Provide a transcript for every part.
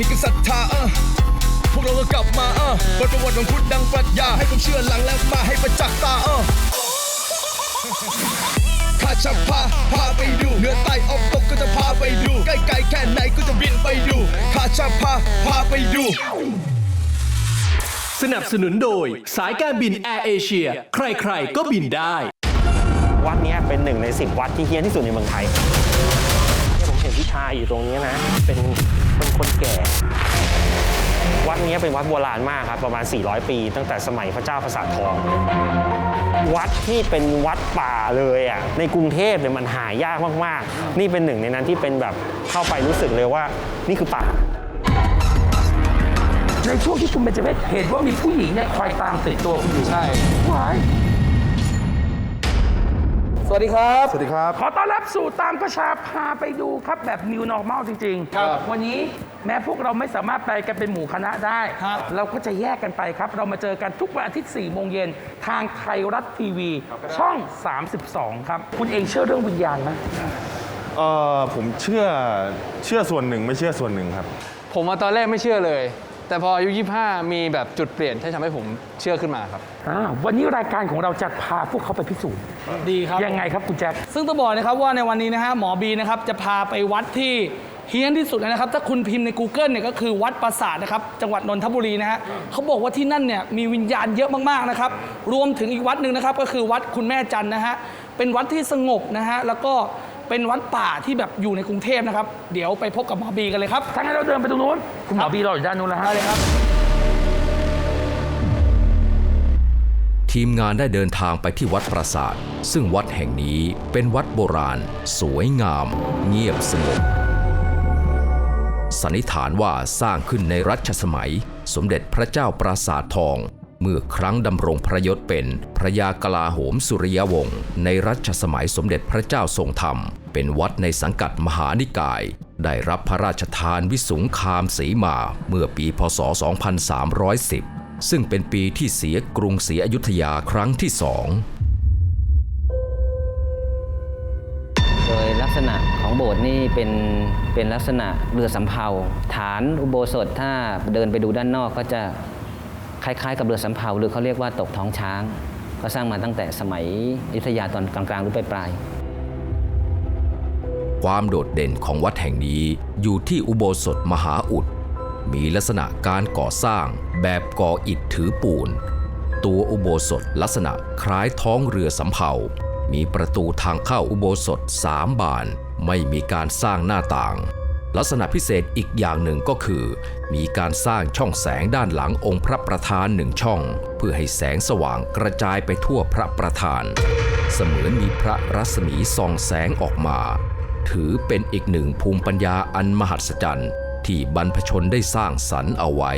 พี่ก็ศรัทธาเออพวกเราก็กลับมาเออเปิดประวัติของพุทธดังปรัชญาให้ความเชื่อหลังแล้วมาให้ประจักษ์ตาเออข้าจะพาพาไปดูเหนือใต้ออกตกก็จะพาไปดูใกล้ๆแค่ไหนก็จะบินไปดูข้าจะพาพาไปดู สนับสนุนโดยสายการบินแอร์เอเชียใครๆก็บินได้ วัดเนี้ยเป็นหนึ่งในสิบวัดที่เฮี้ยนที่สุดในเมืองไทยเนี่ยผมเห็นพี่ชายอยู่ตรงนี้นะ เป็นเป็น คนแก่ วัดเนี้ยเป็นวัดโบราณมากครับประมาณ 400 ปี ตั้งแต่สมัยพระเจ้าพระสาททอง วัดที่เป็นวัดป่าเลยอะในกรุงเทพเนี่ยมันหายากมากๆ นี่เป็นหนึ่งในนั้นที่เป็นแบบเข้าไปรู้สึกเลยว่านี่คือป่าในช่วงที่คุณเบญจเพชรเห็นว่ามีผู้หญิงเนี่ยคอยตามติดตัวคุณอยู่ใช่วาย สวัสดีครับ สวัสดีครับ ขอต้อนรับสู่ตามกระชาพาไปดูครับแบบ New Normal จริงๆ ครับ วันนี้แม้พวกเราไม่สามารถไปกันเป็นหมู่คณะได้ ครับ เราก็จะแยกกันไปครับ เรามาเจอกันทุกวันอาทิตย์4โมงเย็นทางไทยรัฐทีวี ช่อง 32 ครับ คุณเองเชื่อเรื่องวิญญาณไหมเอ่อผมเชื่อเชื่อส่วนหนึ่งไม่เชื่อส่วนหนึ่งครับ ผมมาตอนแรกไม่เชื่อเลย แต่พออายุ 25 มีแบบจุดเปลี่ยนที่ทำให้ผมเชื่อขึ้นมาครับ อ่าวันนี้รายการของเราจะพาพวกเขาไปพิสูจน์ดีครับ ยังไงครับคุณแจ็ค ซึ่งต้องบอกนะครับว่าในวันนี้นะฮะหมอบีนะครับจะพาไปวัดที่เฮี้ยนที่สุดเลยนะครับ ถ้าคุณพิมพ์ใน Google เนี่ยก็คือวัดปราสาทนะครับจังหวัดนนทบุรีนะฮะเขาบอกว่าที่นั่นเนี่ยมีวิญญาณเยอะมากๆนะครับรวมถึงอีกวัดหนึ่งนะครับก็คือวัดคุณแม่จันทร์นะฮะเป็นวัดที่สงบนะฮะแล้วก็ เป็นวัดป่าที่แบบอยู่ในกรุงเทพนะครับ เดี๋ยวไปพบกับหมอบีกันเลยครับถ้างั้นเราเดินไปตรงนู้น คุณหมอบีรออยู่ด้านนู้นแล้วฮะ ได้เลยครับ ทีมงานได้เดินทางไปที่วัดปราสาท ซึ่งวัดแห่งนี้เป็นวัดโบราณ สวยงาม เงียบสงบสันนิษฐานว่าสร้างขึ้นในรัชสมัย สมเด็จพระเจ้าปราสาททอง เมื่อครั้งดำรงพระยศเป็นพระยากลาโหมสุริยวงศ์ในรัชสมัยสมเด็จพระเจ้าทรงธรรม เป็นวัดในสังกัดมหานิกาย ได้รับพระราชทานวิสุงคามสีมาเมื่อปีพศ 2310 ซึ่งเป็นปีที่เสียกรุงศรีอยุธยาครั้งที่สองโดยลักษณะของโบสถ์นี่เป็นเป็นลักษณะเรือสำเภาฐานอุโบสถถ้าเดินไปดูด้านนอกก็จะ คล้ายๆ กับเรือสำเภาหรือเขาเรียกว่าตกท้องช้าง ก็สร้างมาตั้งแต่สมัยอยุธยาตอนกลางๆหรือปลายๆความโดดเด่นของวัดแห่งนี้อยู่ที่อุโบสถมหาอุด มีลักษณะการก่อสร้างแบบก่ออิฐถือปูน ตัวอุโบสถลักษณะคล้ายท้องเรือสำเภา มีประตูทางเข้าอุโบสถสามบาน ไม่มีการสร้างหน้าต่าง ลักษณะพิเศษอีกอย่างหนึ่งก็คือ มีการสร้างช่องแสงด้านหลังองค์พระประธานหนึ่งช่อง เพื่อให้แสงสว่างกระจายไปทั่วพระประธาน เสมือนมีพระรัศมีส่องแสงออกมา ถือเป็นอีกหนึ่งภูมิปัญญาอันมหัศจรรย์ที่บรรพชนได้สร้างสรรค์เอาไว้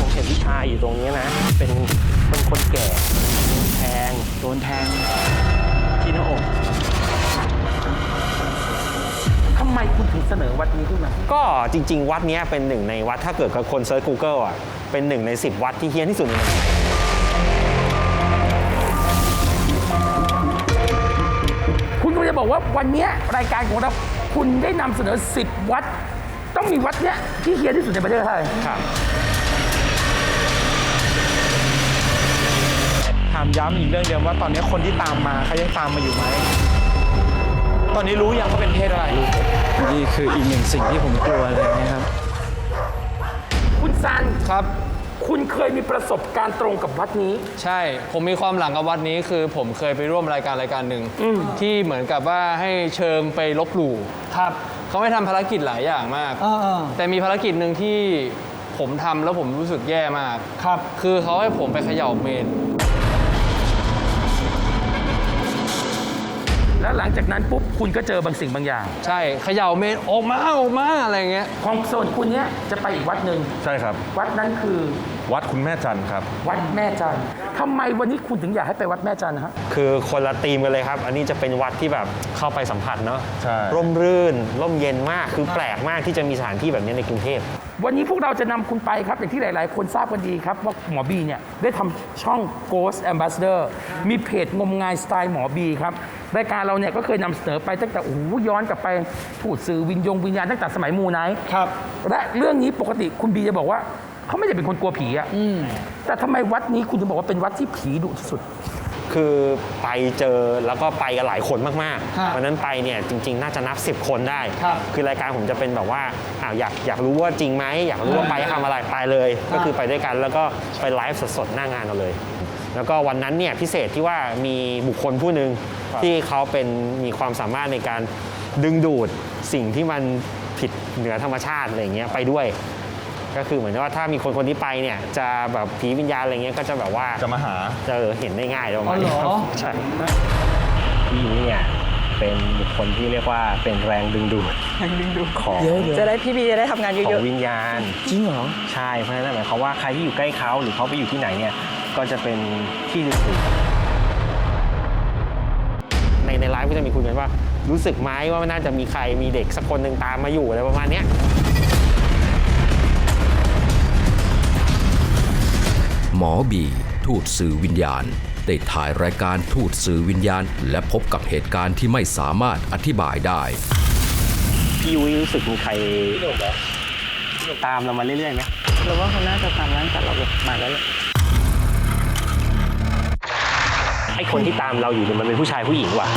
ผมเห็นพี่ชายอยู่ตรงนี้นะ เป็นเป็นคนแก่โดนแทงโดนแทง ที่หน้าอกทำไมคุณถึงเสนอวัดนี้ขึ้นมา ก็จริง ๆ วัดเนี้ยเป็นหนึ่งในวัดถ้าเกิดกับคนเซิร์ช Google อะเป็นหนึ่งใน 10 วัดที่เฮี้ยนที่สุดในเมืองไทยคุณก็จะบอกว่าวันเนี้ยรายการของเราคุณได้นำเสนอ 10 วัด ต้องมีวัดเนี้ยที่เฮียนที่สุดในประเทศไทย ครับ ถามย้ำอีกเรื่องเดียวว่าตอนนี้คนที่ตามมาเขายังตามมาอยู่ไหม ตอนนี้รู้ยังว่าเป็นเพศอะไร นี่คืออีกหนึ่งสิ่งที่ผมกลัวเลยนะครับ คุณซันครับ คุณเคยมีประสบการณ์ตรงกับวัดนี้ ใช่ ผมมีความหลังกับวัดนี้คือผมเคยไปร่วมรายการรายการหนึ่งที่เหมือนกับว่าให้เชิงไปลบหลู่ครับเขาไม่ทำภารกิจหลายอย่างมากเออเออแต่มีภารกิจหนึ่งที่ผมทำแล้วผมรู้สึกแย่มาก ครับ คือเขาให้ผมไปเขย่าเมน แล้วหลังจากนั้นปุ๊บคุณก็เจอบางสิ่งบางอย่าง ใช่เขย่าเมนออกมาออกมาอะไรเงี้ย ของโซนคุณเนี้ยจะไปอีกวัดหนึ่งใช่ครับ วัดนั้นคือวัดคุณแม่จันทร์ครับ วัดแม่จันทร์ทำไมวันนี้คุณถึงอยากให้ไปวัดแม่จันทร์นะฮะ คือคนละธีมกันเลยครับ อันนี้จะเป็นวัดที่แบบเข้าไปสัมผัสเนาะใช่ ร่มรื่น ร่มเย็นมาก คือแปลกมากที่จะมีสถานที่แบบนี้ในกรุงเทพ วันนี้พวกเราจะนำคุณไปครับ อย่างที่หลาย ๆ คนทราบกันดีครับ ว่าหมอบีเนี่ย ได้ทำช่อง Ghost Ambassador มีเพจงมงายสไตล์หมอบีครับ รายการเราเนี่ยก็เคยนำเสนอไปตั้งแต่โอ้โหย้อนกลับไปพูดสื่อวิญญงวิญญาณตั้งแต่สมัยมูไนท์ครับ และเรื่องนี้ปกติคุณบีจะบอกว่าเขาไม่ได้เป็นคนกลัวผีอะแต่ทำไมวัดนี้คุณถึงบอกว่าเป็นวัดที่ผีดุที่สุด คือไปเจอแล้วก็ไปกันหลายคนมากฮะๆวันนั้นไปเนี่ยจริง ๆ น่าจะนับ 10 คนได้ ครับคือรายการผมจะเป็นแบบว่าอ้าวอยากอยากรู้ว่าจริงไหมอยากรู้ว่าไปทำอะไรไปเลย ก็คือไปด้วยกันแล้วก็ไปไลฟ์สดๆหน้างานเราเลย แล้วก็วันนั้นเนี่ยพิเศษที่ว่ามีบุคคลผู้หนึ่ง ที่เขาเป็นมีความสามารถในการดึงดูดสิ่งที่มันผิดเหนือธรรมชาติอะไรอย่างเงี้ยไปด้วย ก็คือเหมือนว่าถ้ามีคนคนที่ไปเนี่ยจะแบบผีวิญญาณอะไรเงี้ยก็จะแบบว่าจะมาหาจะเห็นได้ง่ายประมาณอ๋นี้อคเหรรัอบใช่พี่ยุ้ยเนี่ยเป็นบุคคลที่เรียกว่าเป็นแรงดึงดูดของจะได้พี่บีจะได้ทำงานขเยออะงวิญญาณจริงเหรอใช่เพราะฉะนั้นหมายความว่าใครที่อยู่ใกล้เขาหรือเขาไปอยู่ที่ไหนเนี่ยก็จะเป็นที่ดึงดูด ในในไลฟ์ก็จะมีคุยกันว่า รู้สึกไหมว่าน่าจะมีใครมีเด็กสักคนหนึ่งตามมาอยู่อะไรประมาณเนี้ยหมอบี ทูตสื่อวิญญาณ ได้ถ่ายรายการทูตสื่อวิญญาณ และพบกับเหตุการณ์ที่ไม่สามารถอธิบายได้ พี่ยุ้ยรู้สึกมีใครตามเรามาเรื่อยๆไหมๆหรือว่าเขาน่าจะตามร้านแต่เรามาแล้ว ไอ้ คนที่ตามเราอยู่เนี่ยมันเป็นผู้ชายผู้หญิงว่ะ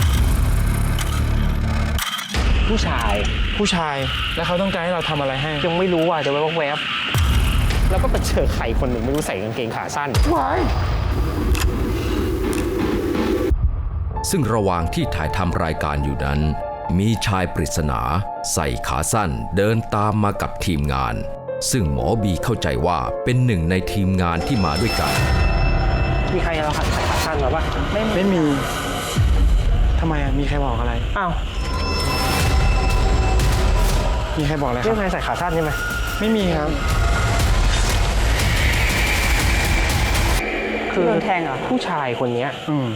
ผู้ชายผู้ชาย แล้วเขาต้องการให้เราทำอะไรให้ ยังไม่รู้ว่าจะแวบแวบๆแล้วก็ไปเจอใครคนหนึ่งไม่รู้ใส่กางเกงขาสั้น ซึ่งระหว่างที่ถ่ายทำรายการอยู่นั้น มีชายปริศนา ใส่ขาสั้นเดินตามมากับทีมงาน ซึ่งหมอบีเข้าใจว่าเป็นหนึ่งในทีมงานที่มาด้วยกัน มีใครเราหัดใส่ขาสั้นมาปะไม่มีทำไมอะมีใครบอกอะไร อ้าวมีใครบอกอะไรคไม่รับ มีใครใส่ขาสั้นใช่ไหมไม่มีครับ คือโดนแทงเหรอ ผู้ชายคนเนี้ยอืม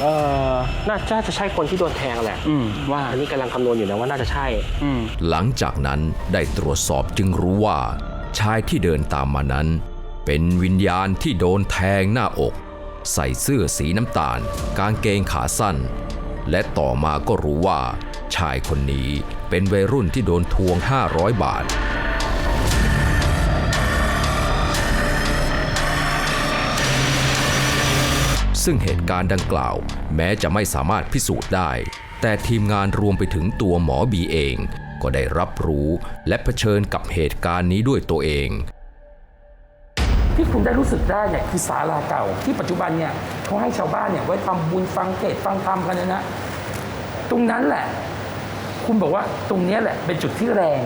เออน่าจะใช่คนที่โดนแทงแหละอืมว่า อันนี้กำลังคำนวณอยู่นะว่าน่าจะใช่ อืม หลังจากนั้นได้ตรวจสอบจึงรู้ว่า ชายที่เดินตามมานั้น เป็นวิญญาณที่โดนแทงหน้าอก ใส่เสื้อสีน้ำตาล กางเกงขาสั้น และต่อมาก็รู้ว่า ชายคนนี้เป็นวัยรุ่นที่โดนทวง 500 บาทซึ่งเหตุการณ์ดังกล่าว แม้จะไม่สามารถพิสูจน์ได้ แต่ทีมงานรวมไปถึงตัวหมอบีเอง ก็ได้รับรู้และเผชิญกับเหตุการณ์นี้ด้วยตัวเอง ที่คุณได้รู้สึกได้เนี่ยคือศาลาเก่า ที่ปัจจุบันเนี่ยเขาให้ชาวบ้านเนี่ยไว้ทำบุญฟังเทศน์ฟังธรรมกันเนี่ยนะตรงนั้นแหละ คุณบอกว่าตรงเนี้ยแหละเป็นจุดที่แรง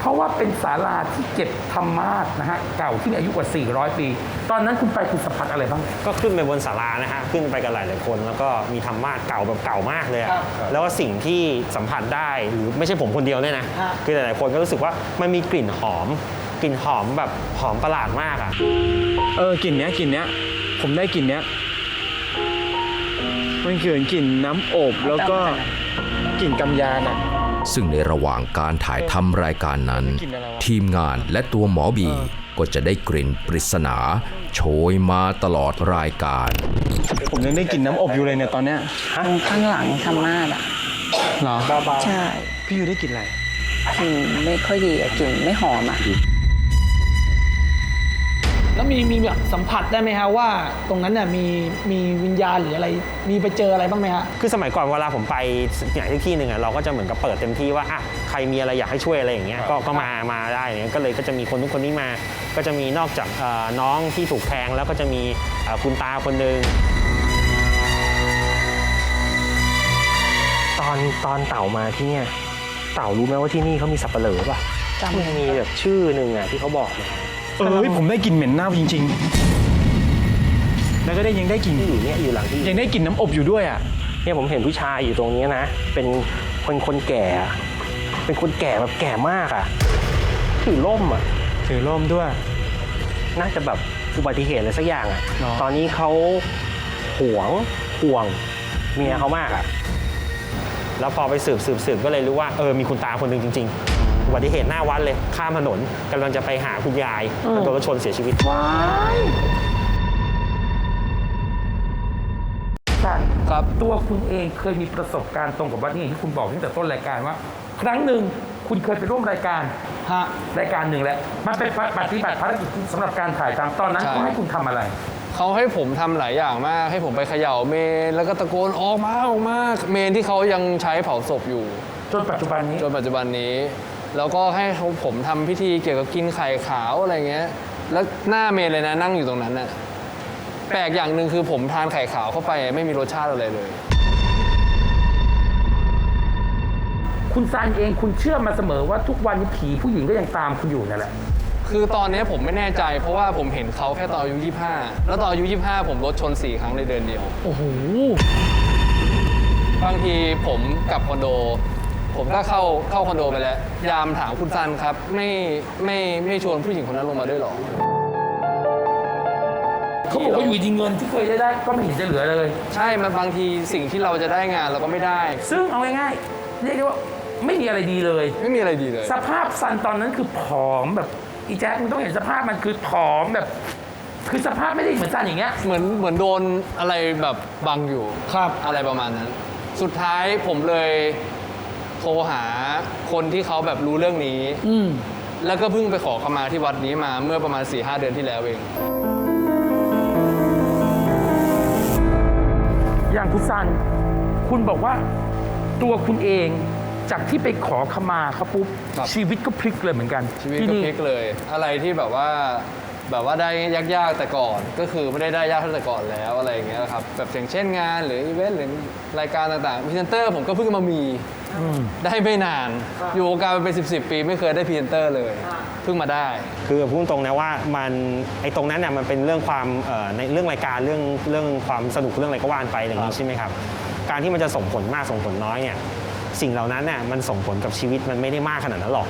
เพราะว่าเป็นศาลาที่เก็บธรรมาสนะฮะเก่าที่มีอายุกว่า 400 ปี ตอนนั้นคุณไปคุณสัมผัสอะไรบ้าง ก็ขึ้นไปบนศาลานะฮะขึ้นไปกันหลายๆคน แล้วก็มีธรรมาสเก่าแบบเก่ามากเลยอะครับแล้วก็สิ่งที่สัมผัสได้หรือไม่ใช่ผมคนเดียวเนี่ยนะฮะคือหลายๆคนก็รู้สึกว่ามันมีกลิ่นหอม กลิ่นหอมแบบหอมประหลาดมากอะเออกลิ่นเนี้ยกลิ่นเนี้ย ผมได้กลิ่นเนี้ย มันคือกลิ่นน้ำอบแล้วก็กลิ่นกำยานอะ ซึ่งในระหว่างการถ่ายทำรายการนั้นกลิ่นอะไรวะทีมงานและตัวหมอบีก็จะได้กลิ่นปริศนาโชยมาตลอดรายการ ผมยังได้กลิ่นน้ำอบอยู่เลยเนี่ยตอนเนี้ยตรงข้างหลังธรรมาสอะเหรอ ใช่ พี่อยู่ได้กลิ่นอะไร กลิ่นไม่ค่อยดีอะกลิ่นไม่หอมอะ แล้วมีมีแบบสัมผัสได้ไหมฮะว่า ตรงนั้นน่ะมีมีวิญญาณหรืออะไร มีไปเจออะไรบ้างไหมฮะ คือสมัยก่อนเวลาผมไปไหนที่ที่หนึ่งอะเราก็จะเหมือนกับเปิดเต็มที่ว่าอะใครมีอะไรอยากให้ช่วยอะไรอย่างเงี้ยก็ก็มามาได้เนี่ยก็เลยก็จะมีคนนู้นคนนี้มา ก็จะมีนอกจากเอ่อน้องที่ถูกแทงแล้วก็จะมีเอ่อคุณตาคนหนึ่งตอนตอนเต่ามาที่เนี่ยเต่ารู้ไหมว่าที่นี่เขามีสับปะเหร่อป่ะมันมีแบบชื่อหนึ่งอะที่เขาบอกมา เออเฮ้ยผมได้กลิ่นเหม็นเน่าจริง ๆ แล้วก็ได้ยังได้กลิ่นที่อยู่เนี่ยอยู่หลังที่ยังได้กลิ่นน้ำอบอยู่ด้วยอะเนี่ยผมเห็นผู้ชายอยู่ตรงนี้นะ เป็นคนคนแก่อะเป็นคนแก่แบบแก่มากอะถือร่มอะ ถือร่มด้วย น่าจะแบบอุบัติเหตุอะไรสักอย่างอะ เนอะ ตอนนี้เขาหวงห่วงเมียเขามากอะ แล้วพอไปสืบสืบสืบก็เลยรู้ว่าเออมีคุณตาคนหนึ่งจริง ๆ อุบัติเหตุหน้าวัดเลยข้ามถนนกำลังจะไปหาคุณยายแล้วโดนรถชนเสียชีวิตท่านครับ ตัวคุณเองเคยมีประสบการณ์ตรงกับวัดนี้อย่างที่คุณบอกตั้งแต่ต้นรายการว่า ครั้งหนึ่งคุณเคยไปร่วมรายการฮะ รายการหนึ่งแหละมันเป็นปฏิบัติภารกิจสำหรับการถ่ายทำตอนนั้นใช่ เขาให้คุณทำอะไร เขาให้ผมทำหลายอย่างมาก ให้ผมไปเขย่าเมน แล้วก็ตะโกนออกมาออกมาเมนที่เขายังใช้เผาศพอยู่จนปัจจุบันนี้จนปัจจุบันนี้ แล้วก็ให้เขาผมทำพิธีเกี่ยวกับกินไข่ขาวอะไรเงี้ย แล้วหน้าเมนเลยนะนั่งอยู่ตรงนั้นน่ะแปลกอย่างหนึ่งคือผมทานไข่ขาวเข้าไปไม่มีรสชาติอะไรเลย คุณซันเองคุณเชื่อมาเสมอว่าทุกวันนี้ผีผู้หญิงก็ยังตามคุณอยู่นั่นแหละ คือตอนนี้ผมไม่แน่ใจ เพราะว่าผมเห็นเขาแค่ตอนอายุ 25 แล้วตอนอายุ 25 ผมรถชน 4 ครั้งในเดือนเดียว โอ้โห บางทีผมกลับคอนโด ผมก็เข้าเข้าคอนโดไปแล้ว ยามถามคุณซันครับ ไม่ไม่ไม่ชวนผู้หญิงคนนั้นลงมาด้วยเหรอ เขาบอกว่าอยู่ดีเงินที่เคยได้ได้ก็ไม่เห็นจะเหลือเลย ใช่มันบางทีสิ่งที่เราจะได้งานเราก็ไม่ได้ ซึ่งเอาง่ายๆเรียกได้ว่าไม่มีอะไรดีเลย ไม่มีอะไรดีเลย สภาพซันตอนนั้นคือผอมแบบอีแจ๊คมึงต้องเห็นสภาพมันคือผอมแบบ คือสภาพไม่ได้เหมือนซันอย่างเงี้ย เหมือนเหมือนโดนอะไรแบบบังอยู่ ครับ อะไรประมาณนั้น สุดท้ายผมเลยโทรหาคนที่เขาแบบรู้เรื่องนี้ อืม แล้วก็เพิ่งไปขอขมาที่วัดนี้มาเมื่อประมาณ4ีหเดือนที่แล้วเอง อย่างคุณซัน คุณบอกว่าตัวคุณเองจากที่ไปขอขมาเขาปุ๊บครับ ชีวิตก็พลิกเลยเหมือนกันชีวิตที่ก็นี่พลิกเลย อะไรที่แบบว่าแบบว่าได้ยากๆแต่ก่อน ก็คือไม่ได้ได้ยากเท่าแต่ก่อนแล้วอะไรอย่างเงี้ยครับแบบอย่างเช่นงานหรืออีเวนต์หรือรายการต่างๆพรีเซนเตอร์ผมก็เพิ่งมามี ได้ไม่นาน อยู่วงการมาเป็นสิบสิบปี ไม่เคยได้พรีเซนเตอร์เลย เพิ่งมาได้ คือพูดตรงนะว่ามันไอ้ตรงนั้นน่ะมันเป็นเรื่องความเอ่อในเรื่องรายการเรื่องเรื่องความสนุกเรื่องอะไรก็ว่านไปอย่างนี้ใช่ไหมครับ การที่มันจะส่งผลมากส่งผลน้อยเนี่ยสิ่งเหล่านั้นน่ะมันส่งผลกับชีวิตมันไม่ได้มากขนาดนั้นหรอก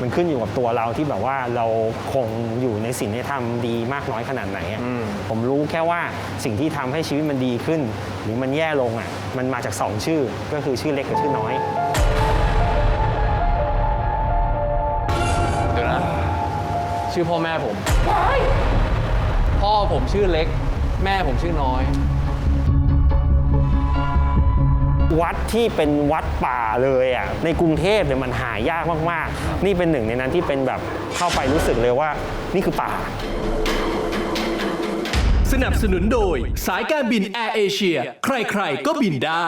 มันขึ้นอยู่กับตัวเราที่แบบว่าเราคงอยู่ในสิ่งที่ทำดีมากน้อยขนาดไหนอะผมรู้แค่ว่าสิ่งที่ทำให้ชีวิตมันดีขึ้น หรือมันแย่ลงอะมันมาจากสองชื่อก็คือชื่อเล็กกับชื่อน้อยเดี๋ยวนะชื่อพ่อแม่ผม พ่อผมชื่อเล็ก แม่ผมชื่อน้อย วัดที่เป็นวัดป่าเลยอะในกรุงเทพเนี่ยมันหายากมากๆ นี่เป็นหนึ่งในนั้นที่เป็นแบบเข้าไปรู้สึกเลยว่า นี่คือป่า สนับสนุนโดยสายการบินแอร์เอเชียใครๆก็บินได้